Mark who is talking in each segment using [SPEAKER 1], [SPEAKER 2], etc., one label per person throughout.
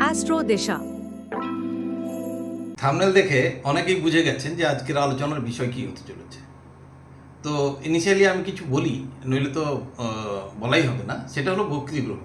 [SPEAKER 1] Astro দিশা।
[SPEAKER 2] Thumbnail দেখে অনেকেই বুঝে গেছেন যে আজকের আলোচনার বিষয় কি হতে চলেছে। তো ইনিশিয়ালি আমি কিছু বলি, নইলে তো বলাই হবে না। সেটা হলো বক্রি গ্রহ।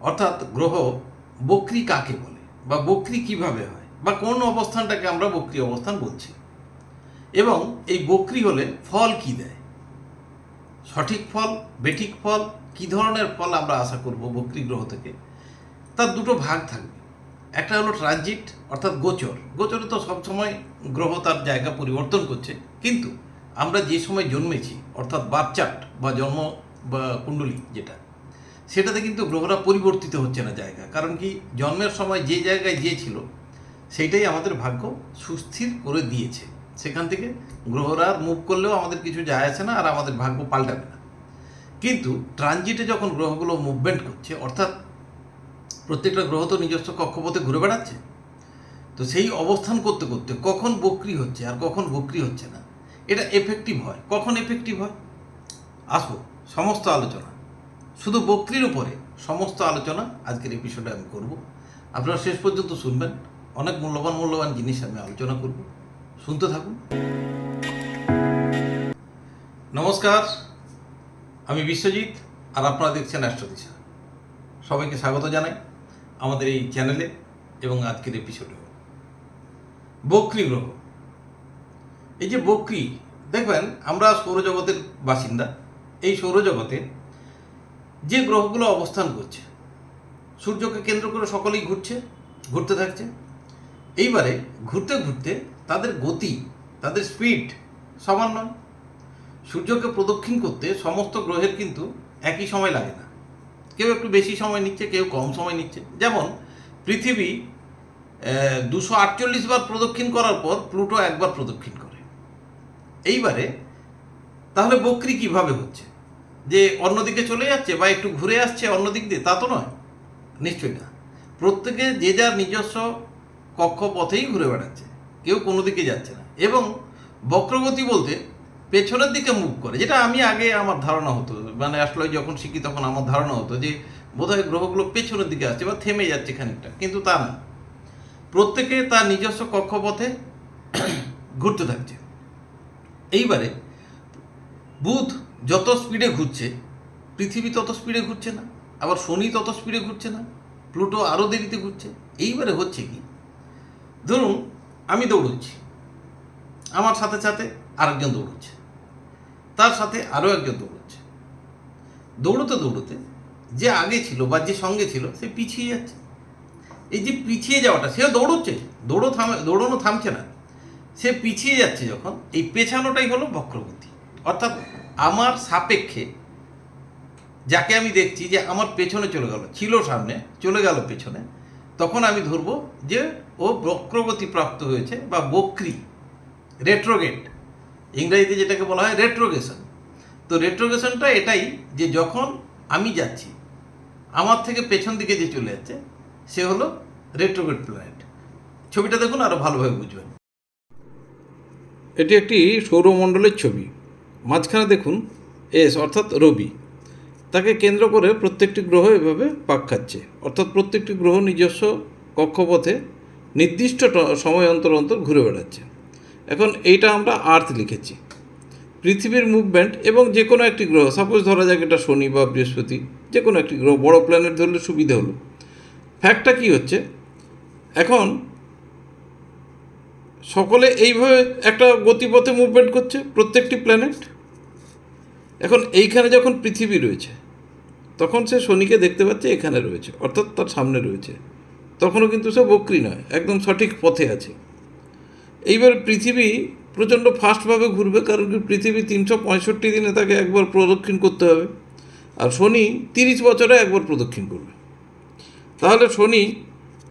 [SPEAKER 2] অর্থাৎ গ্রহ বক্রি কাকে বলে? বা বক্রি কীভাবে হয়? বা কোন অবস্থানটাকে আমরা বক্রি অবস্থান বলছি? এবং এই বক্রি হলে ফল কি দেয়? সঠিক ফল, বেঠিক ফল, কি ধরনের ফল আমরা আশা করব বক্রি গ্রহ থেকে? তার দুটো ভাগ থাকবে। একটা হলো ট্রানজিট অর্থাৎ গোচর। গোচরে তো সবসময় গ্রহ তার জায়গা পরিবর্তন করছে। কিন্তু আমরা যে সময় জন্মেছি, অর্থাৎ বাচ্চাট বা জন্ম বা কুণ্ডলী যেটা, সেটাতে কিন্তু গ্রহরা পরিবর্তিত হচ্ছে না জায়গা। কারণ কি, জন্মের সময় যে জায়গায় যে ছিল সেইটাই আমাদের ভাগ্য সুস্থির করে দিয়েছে। সেখান থেকে গ্রহরা মুভ করলেও আমাদের কিছু যায় আসে না আর আমাদের ভাগ্য পাল্টাবে না। কিন্তু ট্রানজিটে যখন গ্রহগুলো মুভমেন্ট করছে, অর্থাৎ প্রত্যেকটা গ্রহ তো নিজস্ব কক্ষপথে ঘুরে বেড়াচ্ছে, তো সেই অবস্থান করতে করতে কখন বক্রি হচ্ছে আর কখন বক্রি হচ্ছে না, এটা এফেক্টিভ হয়। কখন এফেক্টিভ হয়? আসব সমস্ত আলোচনা। শুধু বক্রির উপরে সমস্ত আলোচনা আজকের এপিসোডে আমি করব। আপনারা শেষ পর্যন্ত শুনবেন। অনেক মূল্যবান মূল্যবান জিনিস আমি আলোচনা করব। শুনতে থাকুন। নমস্কার, আমি বিশ্বজিৎ আর আপনারা দেখছেন অ্যাস্ট্রোদিশা। সবাইকে স্বাগত জানাই আমাদের এই চ্যানেলে এবং আজকের এপিসোডেও বক্রি গ্রহ। এই যে বক্রি, দেখবেন আমরা সৌরজগতের বাসিন্দা। এই সৌরজগতে যে গ্রহগুলো অবস্থান করছে, সূর্যকে কেন্দ্র করে সকলেই ঘুরছে, ঘুরতে থাকছে এইবারে ঘুরতে ঘুরতে তাদের গতি, তাদের স্পিড সমান নয়। সূর্যকে প্রদক্ষিণ করতে সমস্ত গ্রহের কিন্তু একই সময় লাগে না। কেউ একটু বেশি সময় নিচ্ছে, কেউ কম সময় নিচ্ছে। যেমন পৃথিবী দুশো আটচল্লিশ বার প্রদক্ষিণ করার পর প্লুটো একবার প্রদক্ষিণ করে। এইবারে তাহলে বকরি কীভাবে হচ্ছে? যে অন্যদিকে চলে যাচ্ছে বা একটু ঘুরে আসছে অন্য দিক দিয়ে, তা তো নয়। নিশ্চয়ই না। প্রত্যেকে যে যার নিজস্ব কক্ষপথেই ঘুরে বেড়াচ্ছে। কেউ কোনো দিকে যাচ্ছে না। এবং বক্রগতি বলতে পেছনের দিকে মুভ করে, যেটা আমি আগে আমার ধারণা হতো। মানে আসলে যখন শিখি তখন আমার ধারণা হতো যে বোধহয় গ্রহগুলো পেছনের দিকে আসছে বা থেমে যাচ্ছে খানিকটা, কিন্তু তা না। প্রত্যেকে তার নিজস্ব কক্ষপথে ঘুরতে থাকছে। এইবারে বুধ যত স্পিডে ঘুরছে, পৃথিবী তত স্পিডে ঘুরছে না, আবার শনি তত স্পিডে ঘুরছে না, প্লুটো আরও দেরিতে ঘুরছে। এইবারে হচ্ছে কি ধরুন, আমি দৌড়চ্ছি। আমার সাথে সাথে আরেকজন দৌড়চ্ছে। তার সাথে আরও একজন দৌড়চ্ছে। দৌড়তে দৌড়তে যে আগে ছিল বা যে সঙ্গে ছিল, সে পিছিয়ে যাচ্ছে। এই যে পিছিয়ে যাওয়াটা, সেও দৌড়চ্ছে। দৌড়ো থামে, দৌড়ানো থামছে না। সে পিছিয়ে যাচ্ছে যখন, এই পেছানোটাই হলো বক্রগতি। অর্থাৎ আমার সাপেক্ষে যাকে আমি দেখছি যে আমার পেছনে চলে গেল, ছিল সামনে, চলে গেল পেছনে তখন আমি ধরবো যে ও বক্রগতি প্রাপ্ত হয়েছে বা বক্রি রেট্রোগেট ইংরেজিতে যেটাকে বলা হয় রেট্রোগেশন তো রেট্রোগেশনটা এটাই যে যখন আমি যাচ্ছি, আমার থেকে পেছন দিকে যে চলে যাচ্ছে, সে হলো রেট্রোগেট প্ল্যানেট ছবিটা দেখুন আরও ভালোভাবে বুঝবেন।
[SPEAKER 3] এটি একটি সৌরমণ্ডলের ছবি। মাঝখানে দেখুন এস অর্থাৎ রবি। তাকে কেন্দ্র করে প্রত্যেকটি গ্রহ এভাবে পাক খাচ্ছে। অর্থাৎ প্রত্যেকটি গ্রহ নিজস্ব কক্ষপথে নির্দিষ্ট সময় অন্তর অন্তর ঘুরে বেড়াচ্ছে। এখন এইটা আমরা আর্থ লিখেছি। পৃথিবীর মুভমেন্ট এবং যে কোনো একটি গ্রহ, সাপোজ ধরা যাক এটা শনি বা বৃহস্পতি যে কোনো একটি গ্রহ, বড় প্ল্যানেট ধরলে সুবিধা হলো। ফ্যাক্টটা কী হচ্ছে? এখন সকলে এইভাবে একটা গতিপথে মুভমেন্ট করছে প্রত্যেকটি প্ল্যানেট এখন এইখানে যখন পৃথিবী রয়েছে, তখন সে শনিকে দেখতে পাচ্ছে এখানে রয়েছে, অর্থাৎ তার সামনে রয়েছে। তখনও কিন্তু সে বক্রি নয়, একদম সঠিক পথে আছে। এইবার পৃথিবী প্রচণ্ড ফাস্টভাবে ঘুরবে, কারণ কি পৃথিবী তিনশো পঁয়ষট্টি দিনে তাকে একবার প্রদক্ষিণ করতে হবে, আর শনি তিরিশ বছরে একবার প্রদক্ষিণ করবে। তাহলে শনি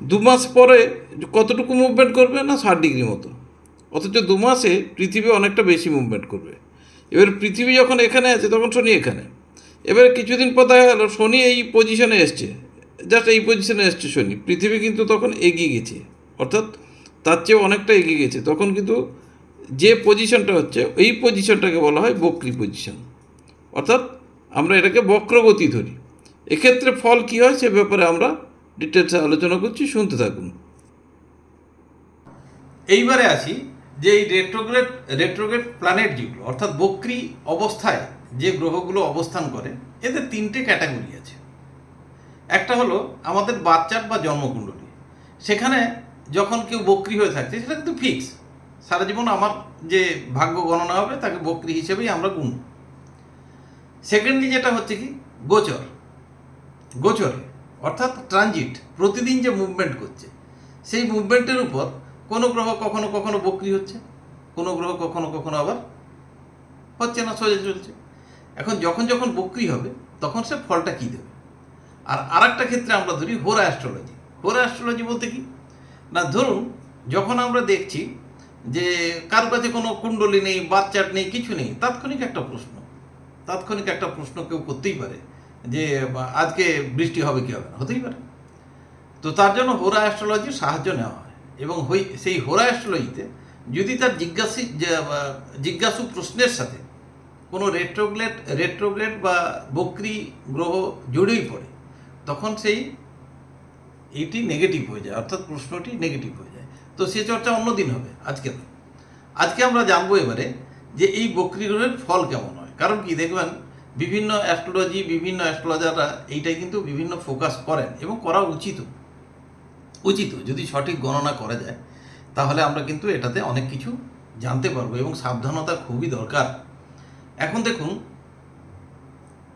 [SPEAKER 3] দু মাস পরে কতটুকু মুভমেন্ট করবে না ষাট ডিগ্রি মতো? অথচ দু মাসে পৃথিবী অনেকটা বেশি মুভমেন্ট করবে। এবার পৃথিবী যখন এখানে আছে, তখন শনি এখানে। এবারে কিছুদিন পর দেখা গেল, শনি এই পজিশনে এসছে। জাস্ট এই পজিশনে এসছে শনি। পৃথিবী কিন্তু তখন এগিয়ে গেছে। অর্থাৎ তার চেয়ে অনেকটা এগিয়ে গেছে। তখন কিন্তু যে পজিশনটা হচ্ছে এই পজিশনটাকে বলা হয় বক্রি পজিশন অর্থাৎ আমরা এটাকে বক্রগতি ধরি। এক্ষেত্রে ফল কী হয়, সে ব্যাপারে আমরা ডিটেলসে আলোচনা করছি। শুনতে থাকুন।
[SPEAKER 2] এইবারে আসি যে এই রেট্রোগ্রেড রেট্রোগ্রেড প্ল্যানেট যেগুলো, অর্থাৎ বক্রি অবস্থায় যে গ্রহগুলো অবস্থান করে, এদের তিনটে ক্যাটাগরি আছে। একটা হলো আমাদের বাচ্চার বা জন্মকুণ্ডলী। সেখানে যখন কেউ বক্রি হয়ে থাকছে, সেটা কিন্তু ফিক্স সারা জীবন আমার যে ভাগ্য গণনা হবে, তাকে বক্রি হিসেবেই আমরা গুণ। সেকেন্ডলি যেটা হচ্ছে কি? গোচর। গোচরে, অর্থাৎ ট্রানজিট প্রতিদিন যে মুভমেন্ট করছে, সেই মুভমেন্টের উপর কোনো গ্রহ কখনো কখনো বক্রি হচ্ছে, কোনো গ্রহ কখনো কখনো আবার হচ্ছে না সোজা চলছে। এখন যখন যখন বক্রি হবে, তখন সে ফলটা কী দেবে? আর আরেকটা ক্ষেত্রে আমরা ধরি হোরা অ্যাস্ট্রোলজি। হোরা অ্যাস্ট্রোলজি বলতে কি? না, ধরুন যখন আমরা দেখছি যে কার কাছে কোনো কুণ্ডলী নেই বাচ্চার নেই, কিছু নেই, তাৎক্ষণিক একটা প্রশ্ন। তাৎক্ষণিক একটা প্রশ্ন কেউ করতেই পারে যে, আজকে বৃষ্টি হবে কি হবে না? হতেই পারে। তো তার জন্য হোরা অ্যাস্ট্রোলজির সাহায্য নেওয়া এবং সেই হোরা অ্যাস্ট্রোলজিতে যদি তার জিজ্ঞাসি জিজ্ঞাসু প্রশ্নের সাথে কোনো রেট্রোগ্রেড রেট্রোগ্রেড বা বক্রি গ্রহ জড়েই পড়ে, তখন সেই এইটি নেগেটিভ হয়ে যায়, অর্থাৎ প্রশ্নটি নেগেটিভ হয়ে যায়। তো সে চর্চা অন্যদিন হবে, আজকে নয়। আজকে আমরা জানব এবারে যে এই বক্রি গ্রহের ফল কেমন হয়। কারণ কি, দেখবেন, বিভিন্ন অ্যাস্ট্রোলজি বিভিন্ন অ্যাস্ট্রোলজাররা এইটাই কিন্তু বিভিন্ন ফোকাস করেন এবং করা উচিত উচিত যদি সঠিক গণনা করা যায়, তাহলে আমরা কিন্তু এটাতে অনেক কিছু জানতে পারব এবং সাবধানতা খুবই দরকার। এখন দেখুন,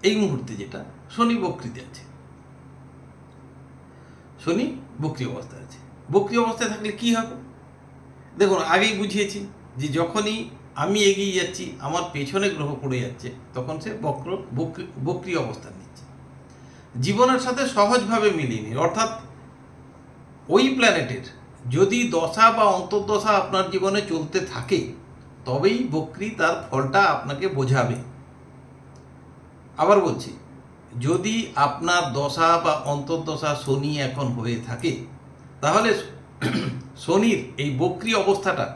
[SPEAKER 2] এই মুহূর্তে যেটা, শনি বক্রিতে আছে। শনি বক্রি অবস্থায় আছে। বক্রি অবস্থায় থাকলে কি হবে? দেখুন, আগেই বুঝিয়েছি যে যখনই আমি এগিয়ে যাচ্ছি, আমার পেছনে গ্রহ পড়ে যাচ্ছে, তখন সে বক্র, বক্রি অবস্থান নিচ্ছে। জীবনের সাথে সহজভাবে মিলিয়ে নিন অর্থাৎ ওই প্ল্যানেটের যদি দশা বা অন্তর্দশা আপনার জীবনে চলতে থাকে, তবেই বক্রি তার ফলটা আপনাকে বোঝাবে। আবার বলছি, যদি আপনার দশা বা অন্তর্দশা শনি এখন হয়ে থাকে, তাহলে শনির এই বক্রি অবস্থাটা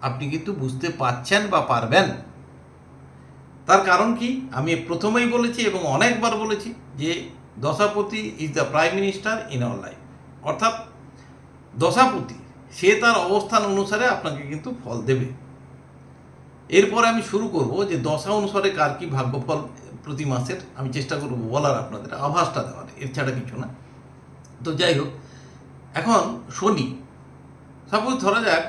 [SPEAKER 2] আপনি কিন্তু বুঝতে পাচ্ছেন বা পারবেন। তার কারণ কি? আমি প্রথমেই বলেছি এবং অনেকবার বলেছি যে দশাপতি is the prime minister in our life অর্থাৎ দশাপতি, সে তার অবস্থান অনুসারে আপনাকে কিন্তু ফল দেবে। এরপরে আমি শুরু করব যে দশা অনুসারে কার কি ভাগ্যফল প্রতি মাসের, আমি চেষ্টা করব বলার আপনাদের আভাসটা দেওয়ার, এর ছাড়া কিছু না। তো যাই হোক, এখন শনি সাপোজ ধরা যাক,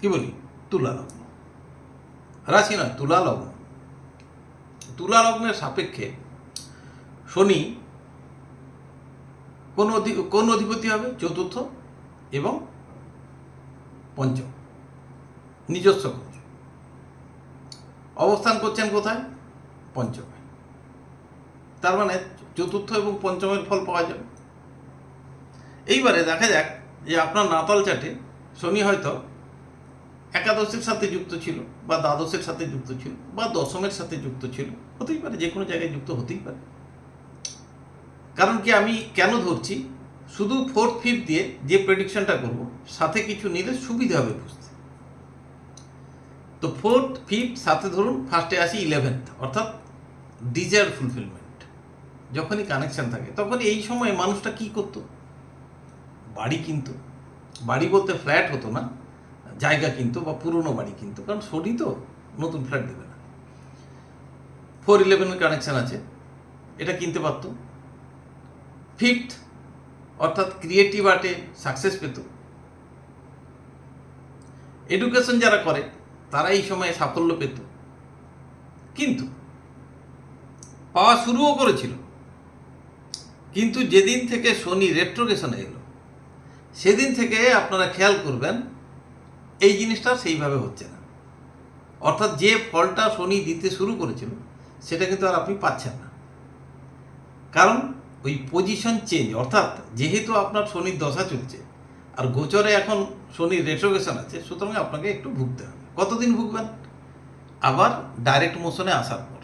[SPEAKER 2] কি বলি? তুলা লগ্ন। রাশি নয়, তুলা লগ্ন। তুলা লগ্নের সাপেক্ষে শনি কোন কোন অধিপতি হবে? চতুর্থ এবং পঞ্চম। নিজস্ব ঘর অবস্থান করছেন কোথায়? পঞ্চমে। তার মানে চতুর্থ এবং পঞ্চমের ফল পাওয়া যাবে। এইবারে দেখা যাক যে আপনার নাতাল চাটে শনি হয়তো একাদশের সাথে যুক্ত ছিল বা দ্বাদশের সাথে যুক্ত ছিল বা দশমের সাথে যুক্ত ছিল। হতেই পারে, যে কোনো জায়গায় যুক্ত হতেই পারে। কারণ কি আমি কেন ধরছি? শুধু ফোর্থ ফিফথ দিয়ে যে প্রেডিকশনটা করব, সাথে কিছু নিলে সুবিধা হবে বুঝতে। তো ফোর্থ ফিফথ সাথে ধরুন ফার্স্টে আসি ইলেভেন্থ অর্থাৎ ডিজায়ার ফুলফিলমেন্ট যখনই কানেকশন থাকে, তখন এই সময় মানুষটা কি করতো? বাড়ি কিনতো। বাড়ি বলতে ফ্ল্যাট হতো না, জায়গা কিনতো বা পুরনো বাড়ি কিনতো, কারণ শনি তো নতুন ফ্ল্যাট দেবে না। ফোর ইলেভেনের কানেকশন আছে, এটা কিনতে পারতো। ফিফথ অর্থাৎ ক্রিয়েটিভ আর্টে সাকসেস পেত। এডুকেশন যারা করে তারা এই সময়ে সাফল্য পেত। কিন্তু, পাওয়া শুরুও করেছিল। কিন্তু যেদিন থেকে শনি রেট্রোগেশনে এলো, সেদিন থেকে আপনারা খেয়াল করবেন, এই জিনিসটা সেইভাবে হচ্ছে না। অর্থাৎ যে ফলটা শনি দিতে শুরু করেছিল, সেটা কিন্তু আর আপনি পাচ্ছেন না। কারণ ওই পজিশন চেঞ্জ অর্থাৎ যেহেতু আপনার শনির দশা চলছে, আর গোচরে এখন শনির রেট্রোগেশন আছে, সুতরাং আপনাকে একটু ভুগতে হবে। কতদিন ভুগবেন? আবার ডাইরেক্ট মোশনে আসার পর।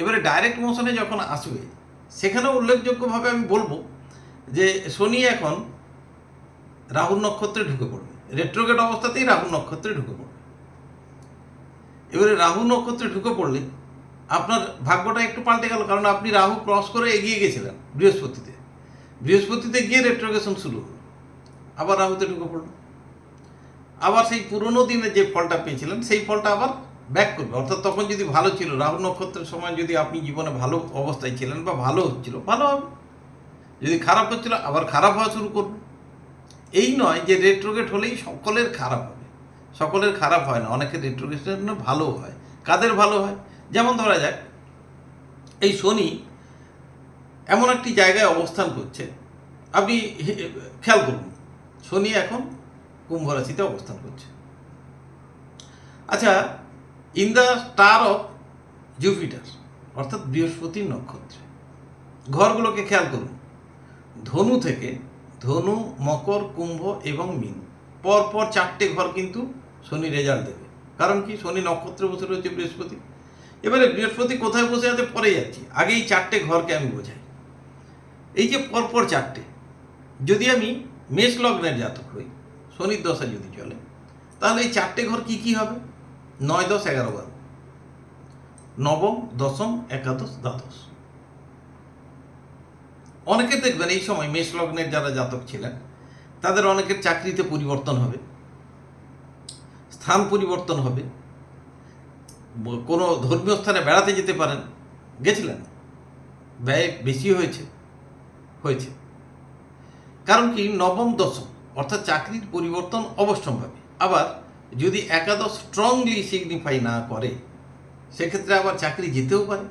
[SPEAKER 2] এবারে ডাইরেক্ট মোশনে যখন আসবে সেখানে উল্লেখযোগ্যভাবে আমি বলব যে শনি এখন রাহুল নক্ষত্রে ঢুকে পড়বে। রেট্রোগেট অবস্থাতেই রাহুর নক্ষত্রে ঢুকে পড়বে। এবারে রাহু নক্ষত্রে ঢুকে পড়লে আপনার ভাগ্যটা একটু পাল্টে গেল, কারণ আপনি রাহু ক্রস করে এগিয়ে গেছিলেন বৃহস্পতিতে। বৃহস্পতিতে গিয়ে রেট্রোগেশন শুরু হলো। আবার রাহুতে ঢুকে পড়ল। আবার সেই পুরোনো দিনে যে ফলটা পেয়েছিলেন, সেই ফলটা আবার ব্যাক করবে। অর্থাৎ তখন যদি ভালো ছিল, রাহু নক্ষত্রের সময় যদি আপনি জীবনে ভালো অবস্থায় ছিলেন বা ভালো হচ্ছিল, ভালো হবে। যদি খারাপ হচ্ছিল, আবার খারাপ হওয়া শুরু করবে। এই নয় যে রেট্রোগেট হলেই সকলের খারাপ হবে। সকলের খারাপ হয় না, অনেকের রেট্রোগেশন ভালো হয়। কাদের ভালো হয়? যেমন ধরা যাক, এই শনি এমন একটি জায়গায় অবস্থান করছে। আপনি খেয়াল করুন, শনি এখন কুম্ভ রাশিতে অবস্থান করছে। আচ্ছা in the star of Jupiter, অর্থাৎ বৃহস্পতির নক্ষত্রে, ঘরগুলোকে খেয়াল করুন। ধনু থেকে ধনু, মকর, কুম্ভ এবং মিন, পরপর চারটে ঘর কিন্তু শনি রেজাল্ট দেবে। কারণ কি? শনি নক্ষত্রে বসে রয়েছে বৃহস্পতি। এবারে বৃহস্পতি কোথায় বসে আছে? পরে যাচ্ছি। আগে এই চারটে ঘরকে আমি বোঝাই। এই যে পরপর চারটে, যদি আমি মেষ লগ্নের জাতক হই, শনির দশা যদি চলে, তাহলে এই চারটে ঘর কি কি হবে? নয় দশ এগারো বারো। নবম, দশম, একাদশ, দ্বাদশ। অনেকে দেখবেন এই সময় মেষ লগ্নের যারা জাতক ছিলেন, তাদের অনেকের চাকরিতে পরিবর্তন হবে, স্থান পরিবর্তন হবে কোনো ধর্মীয় স্থানে বেড়াতে যেতে পারেন। গেছিলেন। ব্যয় বেশি হয়েছে। হয়েছে। কারণ কি? নবম, দশম। অর্থাৎ চাকরির পরিবর্তন অবশ্যম্ভাবী। আবার যদি একাদশ স্ট্রংলি সিগনিফাই না করে, সেক্ষেত্রে আবার চাকরি যেতেও পারে।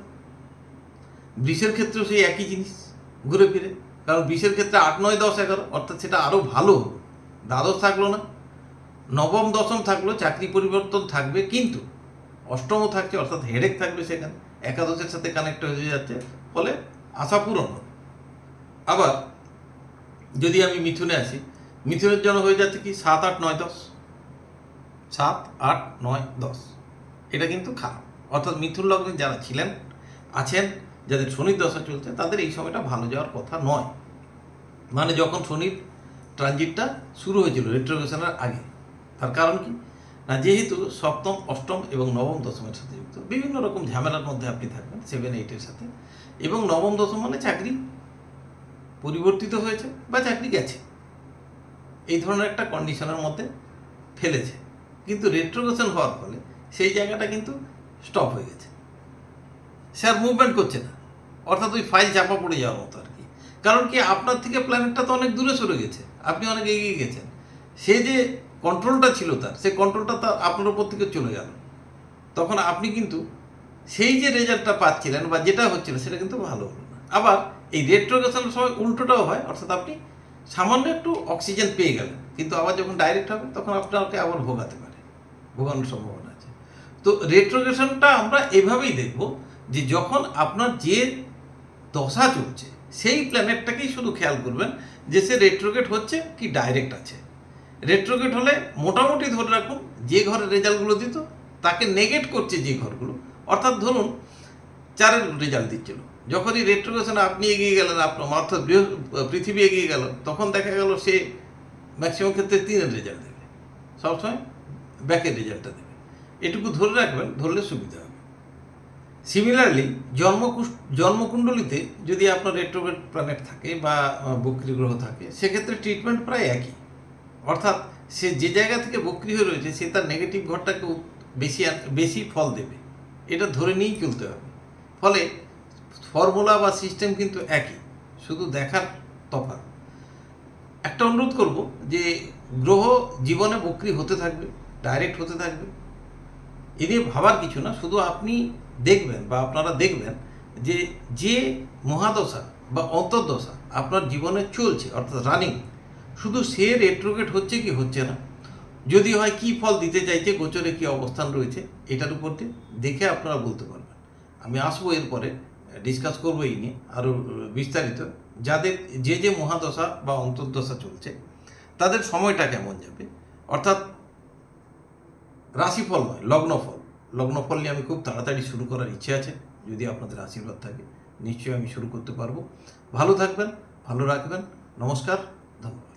[SPEAKER 2] বৃষের ক্ষেত্রেও সেই একই জিনিস ঘুরে ফিরে। কারণ বৃষের ক্ষেত্রে আট, নয়, দশ, এগারো, অর্থাৎ সেটা আরও ভালো। দ্বাদশ থাকল না। নবম, দশম থাকল, চাকরি পরিবর্তন থাকবে। কিন্তু অষ্টমও থাকছে, অর্থাৎ হেডেক থাকবে সেখানে। একাদশের সাথে কানেক্ট হয়ে যাচ্ছে, ফলে আশা পূরণ হবে। আবার যদি আমি মিথুনে আসি, মিথুনের জন্য হয়ে যাচ্ছে কি? সাত, আট, নয়, দশ। সাত, আট, নয়, দশ। এটা কিন্তু খারাপ। অর্থাৎ মিথুন লগ্নে যারা ছিলেন, আছেন, যাদের শনির দশা চলছে, তাদের এই সময়টা ভালো যাওয়ার কথা নয়। মানে যখন শনির ট্রানজিটটা শুরু হয়েছিল রেট্রোগেশনের আগে। তার কারণ কি? যেহেতু সপ্তম, অষ্টম এবং নবম দশমের সাথে যুক্ত, বিভিন্ন রকম ঝামেলার মধ্যে আপনি থাকবেন সেভেন এইটের সাথে। এবং নবম, দশম মানে চাকরি পরিবর্তিত হয়েছে বা চাকরি গেছে। এই ধরনের একটা কন্ডিশনের মধ্যে ফেলেছে। কিন্তু রেট্রোগেশন হওয়ার ফলে সেই জায়গাটা কিন্তু স্টপ হয়ে গেছে। সে আর মুভমেন্ট করছে না। অর্থাৎ ওই ফাইল চাপা পড়ে যাওয়ার মতো আর কি। কারণ কি আপনার থেকে প্ল্যানেটটা তো অনেক দূরে সরে গেছে। আপনি অনেক এগিয়ে গেছেন। সে যে কন্ট্রোলটা ছিল তার, সেই কন্ট্রোলটা তার আপনার উপর থেকে চলে গেল। তখন আপনি কিন্তু সেই যে রেজাল্টটা পাচ্ছিলেন বা যেটা হচ্ছিল সেটা কিন্তু ভালো হলো না। আবার এই রেট্রোগেশনের সময় উল্টোটাও হয়, অর্থাৎ আপনি সামান্য একটু অক্সিজেন পেয়ে গেলেন, কিন্তু আবার যখন ডাইরেক্ট হবে তখন আপনাকে আবার ভোগাতে পারে, ভোগানোর সম্ভাবনা আছে। তো রেট্রোগেশনটা আমরা এভাবেই দেখব যে যখন আপনার যে দশা চলছে, সেই প্ল্যানেটটাকেই শুধু খেয়াল করবেন যে সে রেট্রোগেট হচ্ছে কি ডাইরেক্ট আছে। রেট্রোগেট হলে মোটামুটি ধরে রাখুন যে ঘরের রেজাল্টগুলো দিত, তাকে নেগেট করছে যে ঘরগুলো। অর্থাৎ ধরুন, চারের রেজাল্ট দিচ্ছিল। যখনই রেট্রোগেশনে আপনি এগিয়ে গেলেন, আপনার অর্থাৎ পৃথিবী এগিয়ে গেল, তখন দেখা গেল সে ম্যাক্সিমাম ক্ষেত্রে তিনের রেজাল্ট দেবে। সবসময় ব্যাকের রেজাল্টটা দেবে। এটুকু ধরে রাখবেন, ধরলে সুবিধা হবে। সিমিলারলি জন্ম জন্মকুণ্ডলিতে যদি আপনার রেট্রোগেট প্ল্যানেট থাকে বা বক্রী গ্রহ থাকে, সেক্ষেত্রে ট্রিটমেন্ট প্রায় একই। অর্থাৎ সে যে জায়গা থেকে বক্রি হয়ে রয়েছে, সে তার নেগেটিভ ঘরটাকে বেশি বেশি ফল দেবে। এটা ধরে নিয়েই চলতে হবে। ফলে ফর্মুলা বা সিস্টেম কিন্তু একই, শুধু দেখার তফাৎ। একটা অনুরোধ করব যে গ্রহ জীবনে বক্রি হতে থাকবে ডাইরেক্ট হতে থাকবে। এ নিয়ে ভাবার কিছু না, শুধু আপনি দেখবেন বা আপনারা দেখবেন যে যে মহাদশা বা অন্তর্দশা আপনার জীবনে চলছে, অর্থাৎ রানিং শুধু সে রেট্রোগেট হচ্ছে কি হচ্ছে না? যদি হয় কি ফল দিতে চাইছে, গোচরে কি অবস্থান রয়েছে, এটার উপর দেখে আপনারা বলতে পারবেন। আমি আসব এরপরে ডিসকাস করব এই নিয়ে আরও বিস্তারিত। যাদের যে যে মহাদশা বা অন্তর্দশা চলছে, তাদের সময়টা কেমন যাবে? অর্থাৎ রাশিফল নয়, লগ্নফল। লগ্নফল নিয়ে আমি খুব তাড়াতাড়ি শুরু করার ইচ্ছে আছে, যদি আপনাদের আশীর্বাদ থাকে, নিশ্চয়ই আমি শুরু করতে পারব। ভালো থাকবেন, ভালো রাখবেন। নমস্কার, ধন্যবাদ।